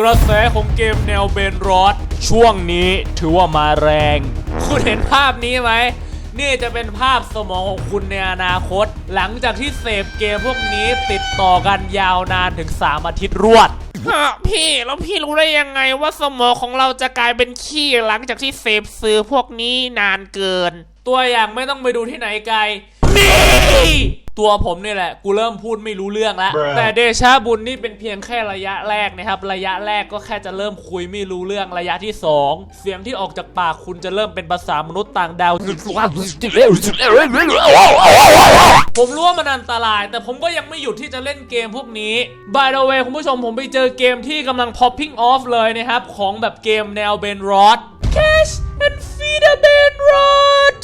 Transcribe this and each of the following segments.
กระแสของเกมแนวเบนรอดช่วงนี้ถือว่ามาแรง คุณเห็นภาพนี้ไหม นี่จะเป็นภาพสมองของคุณในอนาคต หลังจากที่เสพเกมพวกนี้ติดต่อกันยาวนานถึง 3 อาทิตย์รวดฮะพี่ แล้วพี่รู้ได้ยังไงว่าสมองของเราจะกลายเป็นขี้หลังจากที่เสพสื่อพวกนี้นานเกิน ตัวอย่างไม่ต้องไปดูที่ไหนไกลนี่ ตัวผมนี่แหละ กูเริ่มพูดไม่รู้เรื่องแล้ว Bruh แต่เดชาบุญนี่เป็นเพียงแค่ระยะแรกนะครับ ระยะแรกก็แค่จะเริ่มคุยไม่รู้เรื่องระยะที่2เสียงที่ออกจากปากคุณจะเริ่มเป็นภาษามนุษย์ต่างดาว ผมรู้ว่ามันอันตราย แต่ผมก็ยังไม่หยุดที่จะเล่นเกมพวกนี้ By the way คุณผู้ชมผมไปเจอเกมที่กำลัง popping off เลยนะครับ ของแบบเกมแนวเบนรอด Catch and feed a เบนรอด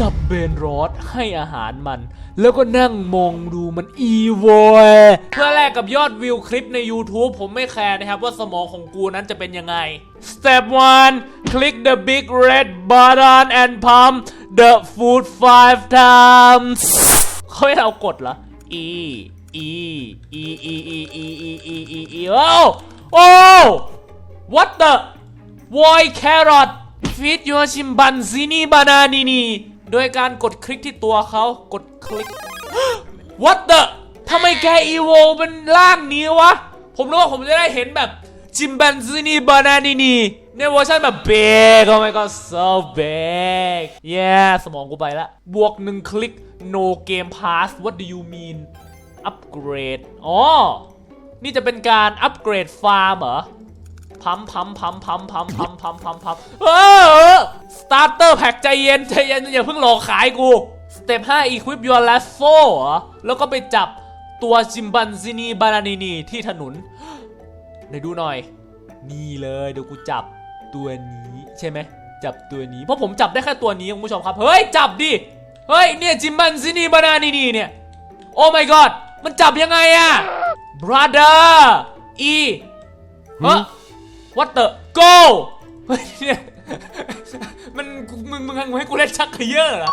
จับเบนรอดให้อาหารมัน แล้วก็นั่งมองดูมันอีโวเพื่อแลกกับยอดวิวคลิปใน YouTube ผมไม่แคร์นะครับว่าสมองของกูนั้นจะเป็นยังไง Step 1 click the big red button and pump the food five times เขาให้เรากดเหรอ E E E E E E E E E E โอ้โอ้ What the Why carrot feed your chimpanzee bananini โดยการกดคลิกที่ตัวเขากดคลิก What the ทำไมแกอีโวเป็นร่างนี้วะ ผมรู้ว่าผมจะได้เห็นแบบ chimpanzee bananini ในเวอร์ชันแบบ big oh my god so big yeah สมองกูไปละ บวกหนึ่งคลิก no game pass what do you mean upgrade อ๋อ นี่จะเป็นการอัปเกรดฟาร์มเหรอ พัมพัมพัมพัมพัมพัมพัมพัมพัมเออสตาร์เตอร์แพ็กใจเย็นใจเย็นอย่าเพิ่งหลอกขายกูสเต็ป5 equip your lasso เหรอแล้วก็ไปจับตัวจิมบันซินีบานานีนีที่ถนนไหนดูหน่อย นี่เลยเดี๋ยวกูจับตัวนี้ใช่ไหมจับตัวนี้เพราะผมจับได้แค่ตัวนี้คุณผู้ชมครับเฮ้ยจับดิเฮ้ยเนี่ยจิมบันซินีบานานีนีเนี่ยโอ้ my god มันจับยังไงอะ brother e เฮ้ ย What the go เฮ้มันมึงมึงให้กูเล่นชักเขยอเหรอ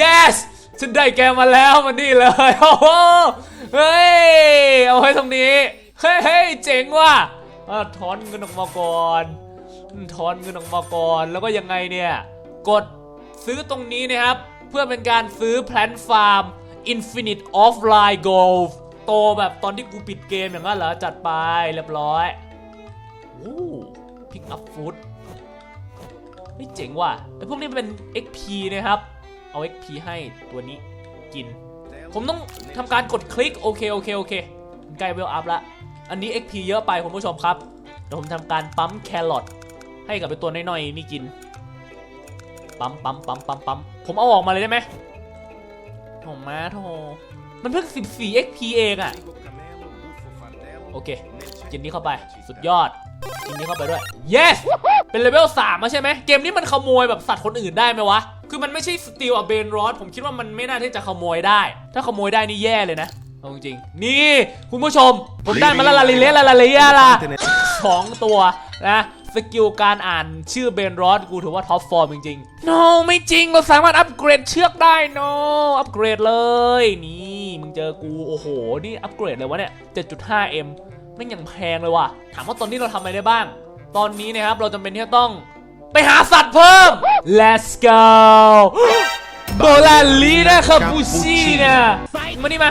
yes ฉันได้แกมาแล้วมันนี่เลยโอ้โหเฮ้ย เอาไว้ตรงนี้ เฮ้ยเจ๋งว่ะถอนเงินออกมาก่อนถอนเงินออกมาก่อน แล้วก็ยังไงเนี่ย กดซื้อตรงนี้นะครับ เพื่อเป็นการซื้อแพลนฟาร์ม Infinite Offline Gold โตแบบตอนที่กูปิดเกมอย่างนั้นเหรอ จัดไปเรียบร้อยโอ้ พิกอัพฟู้ดไม่เจ๋งว่ะไอพวกนี้มันเป็น XP นะครับ เอา XP ให้ตัวนี้กิน ผมต้องทำการกดคลิก โอเค โอเค โอเคมันใกล้เวลอัพละ อันนี้ XP เยอะไปคุณผู้ชมครับ เดี๋ยวผมทำการปั๊มแครอทให้กับไอตัวน้อยๆนี่กิน ปั๊มปั๊มปั๊มปั๊มปั๊มผมเอาออกมาเลยได้ไหมโถมาโถมันเพิ่ง 14 XP เองอะโอเค กินนี้เข้าไป สุดยอด กินนี้เข้าไปด้วย yes เป็นเลเวล3มาใช่ไหมเกมนี้มันขโมยแบบสัตว์คนอื่นได้ไหมวะ คือมันไม่ใช่สตีลอะเบนรอดผมคิดว่ามันไม่น่าที่จะขโมยได้ ถ้าขโมยได้นี่แย่เลยนะเอาจริงๆนี่ คุณผู้ชม ผมได้มาละลาลิเลละลาลิยาละสองตัวนะสกิลการอ่านชื่อเบนรอดกูถือว่าท็อปฟอร์มจริงๆ no ไม่จริง เราสามารถอัปเกรดเชือกได้ no อัปเกรดเลย นี่ มึงเจอกู โอ้โห นี่อัปเกรดเลยวะเนี่ย 7.5M ม่งยังแพงเลยว่ะ ถามว่าตอนนี้เราทำอะไรได้บ้าง ตอนนี้นะครับเราจำเป็นที่จะต้องไปหาสัตว์เพิ่ม let's go โบลาลีนะคาปูชินะมานี่มา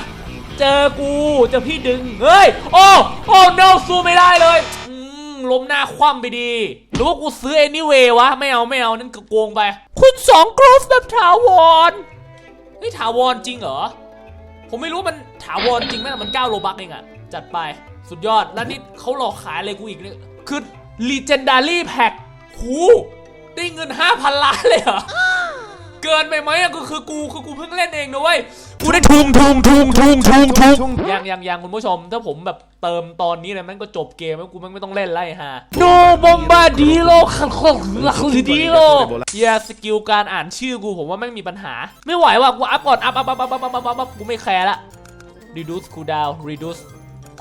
เจอกูเจอพี่ดึง เฮ้ย โอ้โอ้ no สู้ไม่ได้เลยอืมล้มหน้าคว่ำไปดี หรือว่ากูซื้อ anyway วะ ไม่เอาไม่เอานั่นก็โกงไป คุณสองกรอฟแบบถาวรเฮ้ยถาวรจริงเหรอ ผมไม่รู้มันถาวรจริงไหมแต่มัน9โลบักเองอะจัดไป สุดยอดแล้วนี่เขาหลอกขายอะไรกูอีกเนี่ยคือ Legendary Pack หูได้เงิน 5,000 ล้านเลยเหรอ เกินไปไหมอะก็คือกูคือกูเพิ่งเล่นเองนะเว้ย กูได้ทุ่มทุ่มทุ่มทุ่มทุ่มทุ่มยังยังยังคุณผู้ชม ถ้าผมแบบเติมตอนนี้เลยมันก็จบเกมแล้วกูมันไม่ต้องเล่นไรฮะโนบอมบาดีโลคันคอกลักดีโลยาสกิลการอ่านชื่อกูผมว่าไม่มีปัญหา ไม่ไหวว่ะกูอัพก่อนอัพอัพอัพอัพอัพอัพอัพกูไม่แคร์ละ reduce cooldown reduce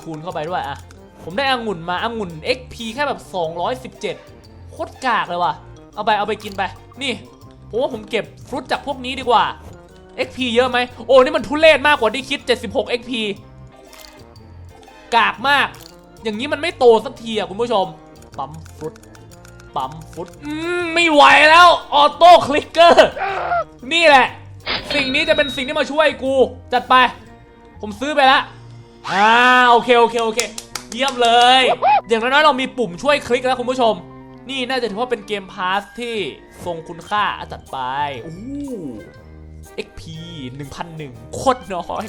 คูณเข้าไปด้วยอะผมได้องุ่นมาองุ่น XP แค่แบบ 217 โคตรกากเลยว่ะ เอาไปเอาไปกินไป นี่ ผมว่าผมเก็บฟรุตจากพวกนี้ดีกว่า XP เยอะไหม โอ้ นี่มันทุเรศมากกว่าที่คิด 76 XP กากมาก อย่างนี้มันไม่โตสักทีอะคุณผู้ชม ปั๊มฟรุต ปั๊มฟรุต อืม ไม่ไหวแล้ว ออโต้คลิกเกอร์ นี่แหละ สิ่งนี้จะเป็นสิ่งที่มาช่วยกู จัดไป ผมซื้อไปและ อ่าโอเคโอเคโอเคเยี่ยมเลย อย่างน้อยๆเรามีปุ่มช่วยคลิกแล้วคุณผู้ชม นี่น่าจะถือว่าเป็นเกมพาสที่ทรงคุณค่าอะจัดไปอู้ XP 1001โคตรน้อย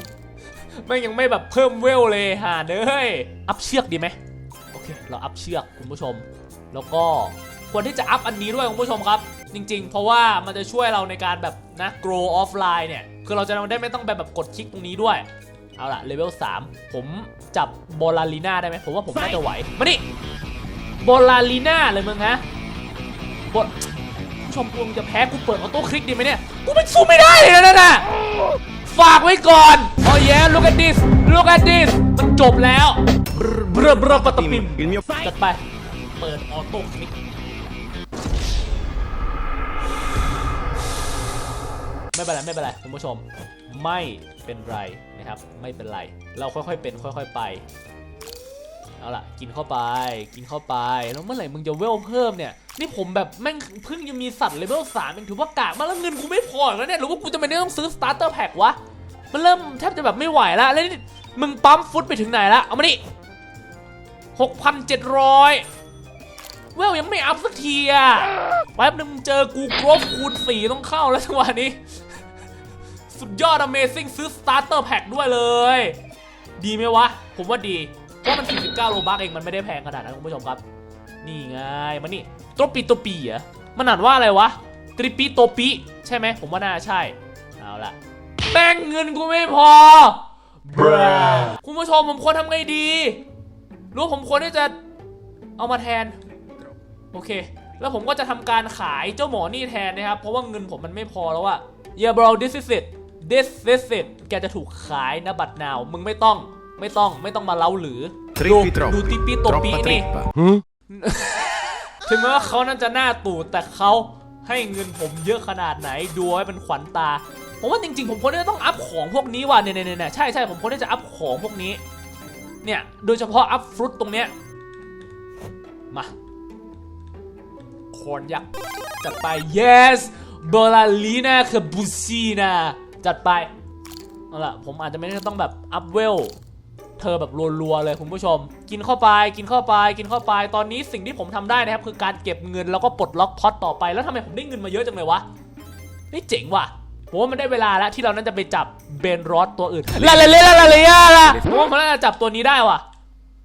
แม่งยังไม่แบบเพิ่มเวลเลยหาเอ้ยอัพเชือกดีไหมโอเค เราอัพเชือกคุณผู้ชม แล้วก็ควรที่จะอัพอันนี้ด้วยคุณผู้ชมครับ จริง ๆ เพราะว่ามันจะช่วยเราในการแบบนะ grow offline เนี่ย คือเราจะได้ไม่ต้องไปแบบกดคลิกตรงนี้ด้วย เอาล่ะเลเวล3ผมจับบอลลาลีน่าได้ไหมผมว่าผมน่าจะไหว มานี่บอลลาลีน่าเลยมึงฮะบอลผู้ชมกูมึงจะแพ้กูเปิดออโต้คลิกดีไหมเนี่ย กูไม่สู้ไม่ได้เลยนะนั่นน่ะฝากไว้ก่อนโอ้ย look at this look at this มันจบแล้วเบรเบรปะตะปิม Il mio จัดไป เปิดออโต้คลิกไม่เป็นไรไม่เป็นไรคุณผู้ชม ไม่เป็นไร นะครับ ไม่เป็นไร เราค่อยๆเป็นค่อย ๆไป เอาล่ะ กินเข้าไป กินเข้าไป แล้วเมื่อไหร่มึงจะเวลเพิ่มเนี่ย นี่ผมแบบแม่งเพิ่งจะมีสัตว์เลเวลสามยังถือว่ากากมากแล้วเงินกูไม่พอแล้วเนี่ยหรือว่ากูจะไม่ได้ต้องซื้อสตาร์เตอร์แพ็กวะ มันเริ่มแทบจะแบบไม่ไหวแล้วแล้วนี่มึงปั๊มฟุตไปถึงไหนละเอามานี่หกพันเจ็ดร้อยเวลยังไม่อัพสักทีอะแป๊บนึงเจอกูกรฟคูณสี่ต้องเข้าแล้วจังหวะนี้ สุดยอด Amazing ซื้อสตาร์เตอร์แพ็กด้วยเลย ดีไหมวะ ผมว่าดี เพราะมัน 49 โลบักเอง มันไม่ได้แพงขนาดนั้นคุณผู้ชมครับ นี่ไงมานี่โตปีโตปีเหรอมันอ่านว่าอะไรวะตริปีโตปีใช่ไหม ผมว่าน่าใช่ เอาละแม่งเงินกูไม่พอ คุณผู้ชมผมควรทำไงดีรู้ผมควรที่จะเอามาแทน โอเค แล้วผมก็จะทำการขายเจ้าหมอนี่แทนนะครับ เพราะว่าเงินผมมันไม่พอแล้วอะ Yeah bro this is it this is it แกจะถูกขายนะบัตรนาว มึงไม่ต้อง ไม่ต้อง ไม่ต้องมาเล่าหรือ ดู Trippi troppo. ดูติปปี้ตัวปี Troppa นี่ trippa. ถึงแม้ว่าเขานั้นจะหน้าตูดแต่เขาให้เงินผมเยอะขนาดไหน ดูไว้เป็นขวัญตา ผมว่าจริงๆ ผมควรที่จะต้องอัพของพวกนี้ว่ะเนี่ยเนี่ยเนี่ยใช่ใช่ผมควรที่จะอัพของพวกนี้ เนี่ย โดยเฉพาะอัพฟรุตตรงเนี้ย มาคอนยักษ์จัดไป yes เบอร์ลาลีนาคาบูซีนา จัดไปเอาล่ะผมอาจจะไม่ได้ต้องแบบอัพเวลเธอแบบรัวๆเลยคุณผู้ชม กินเข้าไปกินเข้าไป กินเข้าไป ตอนนี้สิ่งที่ผมทำได้นะครับ คือการเก็บเงินแล้วก็ปลดล็อกพอตต่อไปแล้วทำไมผมได้เงินมาเยอะจังเลยวะนี่เจ๋งว่ะผมว่ามันได้เวลาแล้วที่เรานั้นจะไปจับเบนรอสตัวอื่นลาเลเลลาเลยาล่ะผมว่าผมน่าจะจับตัวนี้ได้ว่ะ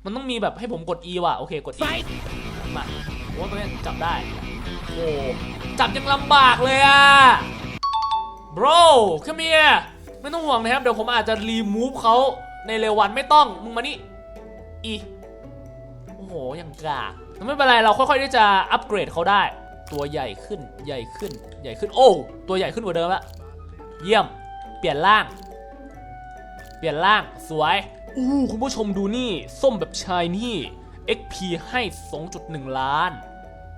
มันต้องมีแบบให้ผมกด E ว่ะโอเคกด E มาผมว่าตัวนี้จับได้โอ้จับยังลำบากเลยอะ bro come here ไม่ต้องห่วงนะครับ เดี๋ยวผมอาจจะรีมูฟเขาในเร็ววันไม่ต้อง มึงมานี่อีโอ้โหยังกากไม่เป็นไร เราค่อยๆที่จะอัปเกรดเขาได้ ตัวใหญ่ขึ้นใหญ่ขึ้นใหญ่ขึ้นโอ้ตัวใหญ่ขึ้นกว่าเดิมละเยี่ยม เปลี่ยนร่าง เปลี่ยนร่างสวยอู้คุณผู้ชมดูนี่ ส้มแบบชายนี่ XP ให้ 2.1 ล้าน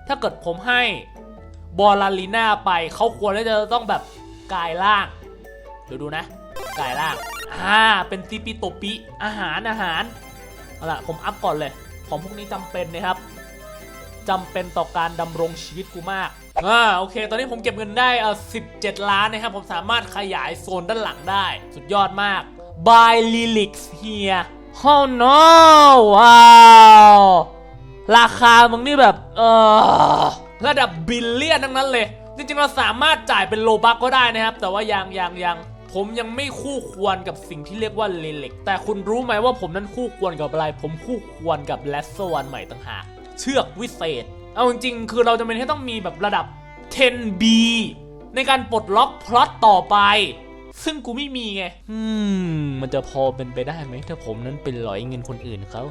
ถ้าเกิดผมให้บอลลาลีน่าไปเขาควรที่จะต้องแบบ กายร่าง เดี๋ยวดูนะ กายร่าง อ่า เป็นติปิโตปิ อาหารอาหาร เอาล่ะ ผมอัพก่อนเลย ของพวกนี้จำเป็นนะครับจำเป็นต่อการดำรงชีวิตกูมาก อ่า โอเค ตอนนี้ผมเก็บเงินได้เออ17 ล้านนะครับ ผมสามารถขยายโซนด้านหลังได้ สุดยอดมาก Buy Lilix here Oh no ว้าวราคามึงนี่แบบ เออระดับบิลเลียนทั้งนั้นเลย จริงๆเราสามารถจ่ายเป็นโลบักก็ได้นะครับ แต่ว่ายังยังยังผมยังไม่คู่ควรกับสิ่งที่เรียกว่าเลเล็ก แต่คุณรู้ไหมว่าผมนั้นคู่ควรกับอะไร ผมคู่ควรกับแลสโซวันใหม่ต่างหาก เชือกวิเศษ เอาจริงๆ คือเราจะเป็นที่ต้องมีแบบระดับ 10B ในการปลดล็อกพล็อตต่อไป ซึ่งกูไม่มีไง อืม มันจะพอเป็นไปได้ไหมถ้าผมนั้นเป็นหลอยเงินคนอื่นเขา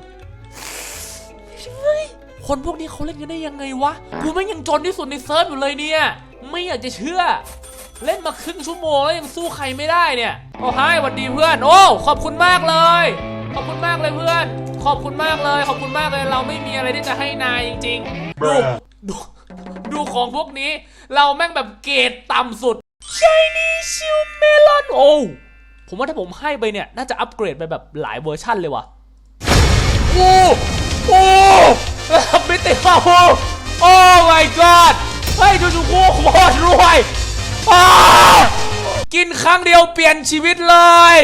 คนพวกนี้เขาเล่นกันได้ยังไงวะ กูไม่งยังจนที่สุดในเซิร์ฟอยู่เลยเนี่ย ไม่อยากจะเชื่อ เล่นมาครึ่งชั่วโมงแล้วยังสู้ใครไม่ได้เนี่ย โอ้ไฮสวัสดีเพื่อน โอ้ ขอบคุณมากเลย ขอบคุณมากเลยเพื่อน ขอบคุณมากเลย ขอบคุณมากเลย เราไม่มีอะไรที่จะให้นายจริงๆ ดูดู ดูของพวกนี้ เราแม่งแบบเกรดต่ำสุด Chinese Shield Melon โอ้ผมว่าถ้าผมให้ไปเนี่ย น่าจะอัปเกรดไปแบบหลายเวอร์ชั่นเลยว่ะ โอ้ โอ้ ระดับมิติคอลโอ้ my god เฮ้ยจูจูกูโคตรรวยกินครั้งเดียวเปลี่ยนชีวิตเลย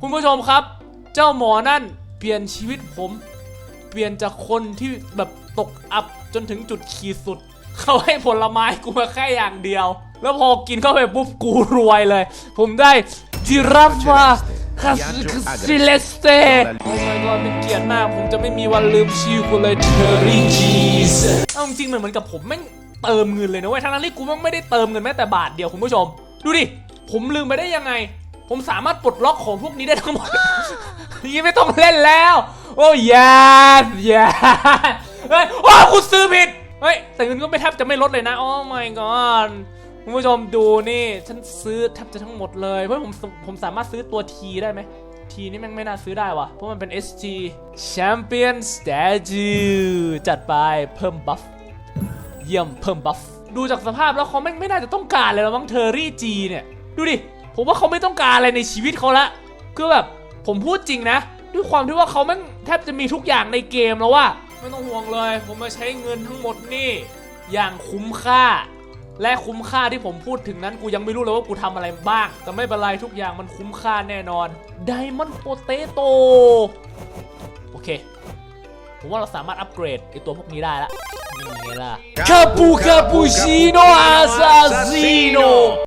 คุณผู้ชมครับ เจ้าหมอนั่นเปลี่ยนชีวิตผม เปลี่ยนจากคนที่แบบตกอับจนถึงจุดขีดสุด เขาให้ผลไม้กูมาแค่อย่างเดียว แล้วพอกินเข้าไปปุ๊บกูรวยเลย ผมได้จิราฟา คาสิเลสเตโอ้ my god เป็นเกียรติมาก ผมจะไม่มีวันลืมชื่อคุณเลยเทอร์รี่ชีสเอาจริงเหมือนกับผมแม่งเติมเงินเลยนะเว้ย ทั้งนั้นที่กูแม่งไม่ได้เติมเงินแม้แต่บาทเดียวคุณผู้ชม ดูดิ ผมลืมไปได้ยังไง ผมสามารถปลดล็อกของพวกนี้ได้ทั้งหมดนี่ไม่ต้องเล่นแล้ว โอ้ยานยานเฮ้ย โอ้คุณซื้อผิด เฮ้ย แต่เงินก็ไม่แทบจะไม่ลดเลยนะ โอ้ my god คุณผู้ชมดูนี่ฉันซื้อแทบจะทั้งหมดเลย เพราะผมผมสามารถซื้อตัว T ได้ไหม T นี่แม่งไม่น่าซื้อได้วะเพราะมันเป็น SG Champion Statue จัดไปเพิ่มบัฟ เยี่ยมเพิ่มบัฟ ดูจากสภาพแล้วเขาไม่งไม่น่าจะต้องการเลยแล้วมั้งเทอร์รี่จีเนี่ย ดูดิ ผมว่าเขาไม่ต้องการอะไรในชีวิตเขาละคือแบบผมพูดจริงนะ ด้วยความที่ว่าเขาแม่งแทบจะมีทุกอย่างในเกมแล้วว่าไม่ต้องห่วงเลย ผมมาใช้เงินทั้งหมดนี่ อย่างคุ้มค่า และคุ้มค่าที่ผมพูดถึงนั้นกูยังไม่รู้เลยว่ากูทำอะไรบ้าง แต่ไม่เป็นไรทุกอย่างมันคุ้มค่าแน่นอนไดมอนด์โปเตโตโอเค ผมว่าเราสามารถอัปเกรดไอตัวพวกนี้ได้ละนี่ไงล่ะคาปูคาปูชิโนอาซาซิโน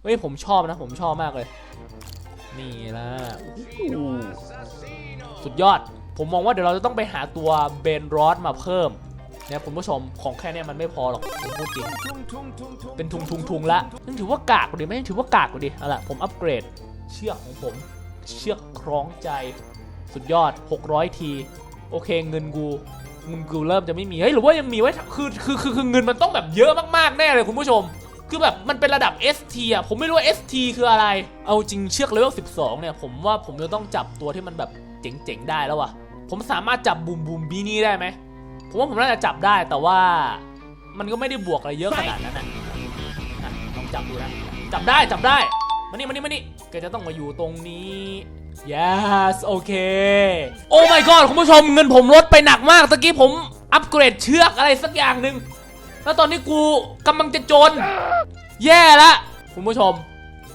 เฮ้ยผมชอบนะ ผมชอบมากเลย นี่ล่ะอู้หูสุดยอด ผมมองว่าเดี๋ยวเราจะต้องไปหาตัวเบนรอสมาเพิ่ม เนี่ยคุณผู้ชมของแค่เนี้มันไม่พอหรอกผมพูดจริง เป็นทุงทุงทุงละนั่นถือว่ากากกว่าดิไม่ถือว่ากากกว่าดิเอาล่ะผมอัปเกรดเชือกของผม เชือกคล้องใจสุดยอด 600 ที โอเคเงินกูเงินกูเริ่มจะไม่มีเฮ้ยหรือว่ายังมีไว้คือคือคือคือเงินมันต้องแบบเยอะมากๆแน่เลยคุณผู้ชม คือแบบมันเป็นระดับ ST อะผมไม่รู้ว่า ST คืออะไร เอาจริงเชือกเลเวล12 เนี่ย ผมว่าผมจะต้องจับตัวที่มันแบบเจ๋งๆได้แล้วว่ะผมสามารถจับบูมบูมบีนี่ได้ไหม ผมว่าผมน่าจะจับได้แต่ว่ามันก็ไม่ได้บวกอะไรเยอะขนาดนั้นนะอะลองจับดูนะ จับได้จับได้ มานี่มานี่มานี่แกจะต้องมาอยู่ตรงนี้ yes โอเค โอ้ my god คุณผู้ชมเงินผมลดไปหนักมากตะกี้ผมอัปเกรดเชือกอะไรสักอย่างหนึ่งแล้วตอนนี้กูกำลังจะจน แย่ละคุณผู้ชม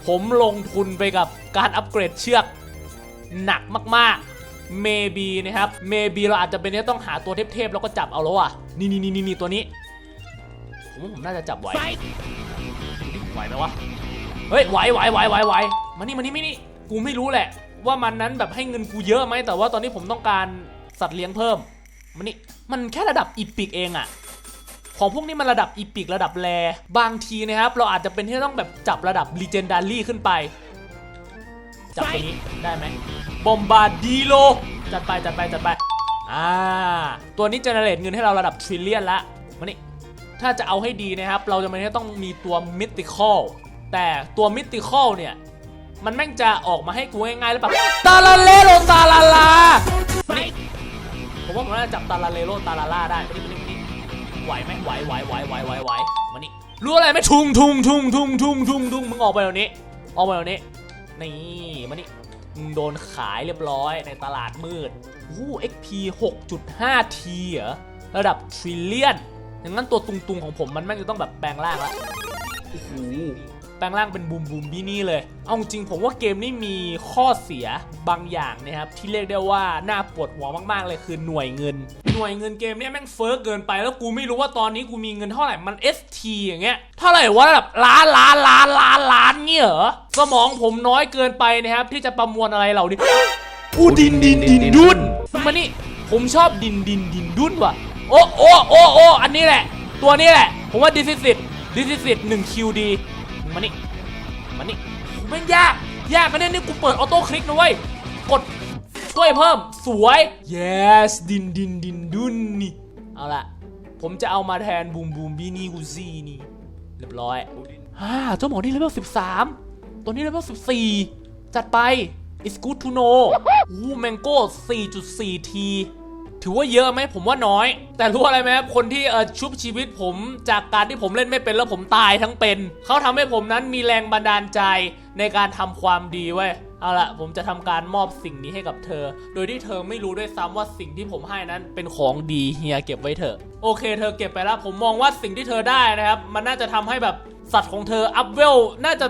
ผมลงทุนไปกับการอัปเกรดเชือก หนักมากๆ maybe นะครับ maybe เราอาจจะเป็นเนี้ยต้องหาตัวเทพๆแล้วก็จับเอาแล้วอะ นี่นี่นี่นี่ตัวนี้ ผมว่าผมน่าจะจับไหวไหวไหมวะ เฮ้ยไหวไหวไหวไหวไหวมานี่มานี่ไมานี่ กูไม่รู้แหละ ว่ามันนั้นแบบให้เงินกูเยอะไหมแต่ว่าตอนนี้ผมต้องการสัตว์เลี้ยงเพิ่มมานี่มันแค่ระดับอีพิกเองอะของพวกนี้มันระดับอีพิกระดับแรบางทีนะครับ เราอาจจะเป็นที่ต้องแบบจับระดับลีเจนดารี่ขึ้นไป จับตัวนี้ได้ไหมบอมบาดีโลจัดไปจัดไปจัดไปอ่าตัวนี้เจเนเรตเงินให้เราระดับทริลเลียนละมานี่ถ้าจะเอาให้ดีนะครับ เราจะไม่ได้ต้องมีตัวมิติคอลแต่ตัวมิติคอลเนี่ยมันแม่งจะออกมาให้กูง่ายๆหรือเปล่าตาลาเลโลตาลาลามานี่ผมว่าผมน่าจะจับตาลาเลโลตาลาลาได้มานี่มานี่มานี่ไหวไหมไหวไหวไหวไหวไหวไหวมานี่รู้อะไรไหมทุงทุงทุงทุงทุงทุงทุงมึงออกไปเดี๋ยวนี้ ออกไปเดี๋ยวนี้ นี่มานี่โดนขายเรียบร้อยในตลาดมืดโอ้ XP 6.5 T เหรอ ระดับทริลเลียนอย่างนั้นตัวตุงๆของผมมันแม่งจะต้องแบบแปลงร่างละโอ้โห แปลงร่างเป็นบูมบูมบีนี่เลย เอาจริงผมว่าเกมนี้มีข้อเสียบางอย่างนะครับ ที่เรียกได้ว่าน่าปวดหัวมากๆเลยคือหน่วยเงิน หน่วยเงินเกมนี้แม่งเฟ้อเกินไปแล้วกูไม่รู้ว่าตอนนี้กูมีเงินเท่าไหร่มัน ST อย่างเงี้ยเท่าไหร่วะระดับล้านล้านล้านล้านล้านเงี้ยเหรอสมองผมน้อยเกินไปนะครับ ที่จะประมวลอะไรเหล่านี้อูดินดินดินดุนมานี่ผมชอบดินดินดินดุนว่ะโอ้โอ้โอ้โอ้อันนี้แหละ ตัวนี้แหละ ผมว่าดิสิสิตดิสิสิตหนึ่งคิวดี มานี่มานี่โหแม่งยาก ยากกันเนี่ยนี่กูเปิดออโต้คลิกนะเว้ย กดช่วยเพิ่มสวย yes ดินดินดินดุนนี่ เอาละผมจะเอามาแทนบูมบูมบีนี่กูซี่นี่ เรียบร้อยอ่าเจ้าหมอนี่เลเวล13 ตัวนี้เลเวล14 จัดไป it's good to know อู้แมงโก้4.4ที ถือว่าเยอะไหมผมว่าน้อย แต่รู้อะไรไหมครับคนที่เออชุบชีวิตผมจากการที่ผมเล่นไม่เป็นแล้วผมตายทั้งเป็น เขาทำให้ผมนั้นมีแรงบันดาลใจในการทำความดีเว้ยเอาละผมจะทำการมอบสิ่งนี้ให้กับเธอ โดยที่เธอไม่รู้ด้วยซ้ำว่าสิ่งที่ผมให้นั้นเป็นของดีเฮียเก็บไว้เถอะ โอเค เธอเก็บไปแล้ว ผมมองว่าสิ่งที่เธอได้นะครับ มันน่าจะทำให้แบบสัตว์ของเธออัพเวลน่าจะ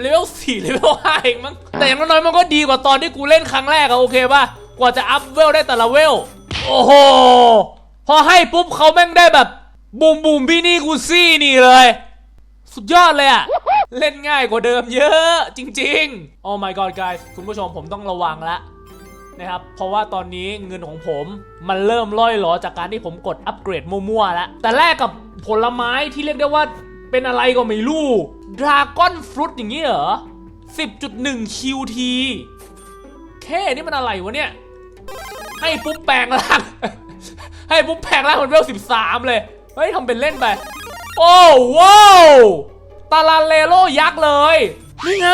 เลเวลสี่เลเวลห้าเองมั้งแต่อย่างน้อยมันก็ดีกว่าตอนที่กูเล่นครั้งแรกอะโอเคป่ะกว่าจะอัพเวลได้แต่ละเวล โอ้โห พอให้ปุ๊บเขาแม่งได้แบบบูมบูมบีนี่กูซี่นี่เลย สุดยอดเลยอะเล่นง่ายกว่าเดิมเยอะจริงๆ Oh my god guys คุณผู้ชมผมต้องระวังละนะครับ เพราะว่าตอนนี้เงินของผมมันเริ่มล่อยหลอจากการที่ผมกดอัปเกรดมั่วๆแล้ว แต่แรกกับผลไม้ที่เรียกได้ว่าเป็นอะไรก็ไม่รู้ดราก้อนฟรุตอย่างนี้เหรอ 10.1 QT แค่นี่มันอะไรวะเนี่ย ให้ปุ๊บแปลงร่าง ให้ปุ๊บแปลงร่างมันเวล13เลย เฮ้ยทำเป็นเล่นไป โอ้ว้าวตาลาเลโลยักษ์เลย นี่ไง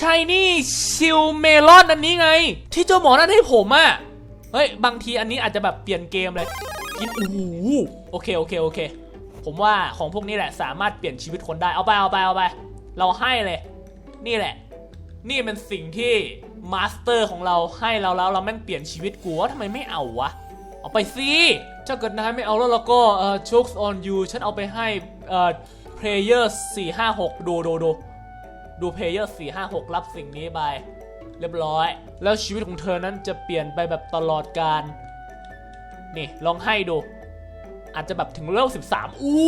ชายนี่ชิลเมลอนอันนี้ไง ที่เจ้าหมอนั่นให้ผมอะเฮ้ย บางทีอันนี้อาจจะแบบเปลี่ยนเกมเลยกินโอ้โหโอเค โอเค โอเค ผมว่าของพวกนี้แหละสามารถเปลี่ยนชีวิตคนได้ เอาไป เอาไป เอาไป เราให้เลย นี่แหละ นี่เป็นสิ่งที่มาสเตอร์ของเราให้เราแล้วเราแม่งเปลี่ยนชีวิตกูว่าทำไมไม่เอาวะ เอาไปสิถ้าเกิดนายไม่เอาแล้วเราก็เอ่อ jokes on you ฉันเอาไปให้เอ่อ player 4 5 6 ดูดูดูดู player 4 5 6 รับสิ่งนี้ไป เรียบร้อย แล้วชีวิตของเธอนั้นจะเปลี่ยนไปแบบตลอดการ นี่ลองให้ดูอาจจะแบบถึงเลเวล13 อู้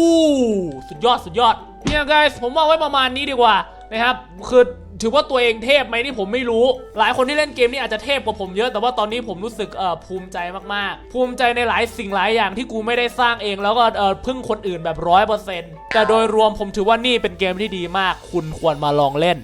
สุดยอด สุดยอด เนี่ย guys ผมว่าไว้ประมาณนี้ดีกว่านะครับ คือ ถือว่าตัวเองเทพไหมนี่ผมไม่รู้ หลายคนที่เล่นเกมนี่อาจจะเทพกว่าผมเยอะแต่ว่าตอนนี้ผมรู้สึกเอ่อภูมิใจมากๆ ภูมิใจในหลายสิ่งหลายอย่างที่กูไม่ได้สร้างเองแล้วก็เอ่อพึ่งคนอื่นแบบร้อยเปอร์เซ็นต์แต่โดยรวมผมถือว่านี่เป็นเกมที่ดีมาก คุณควรมาลองเล่น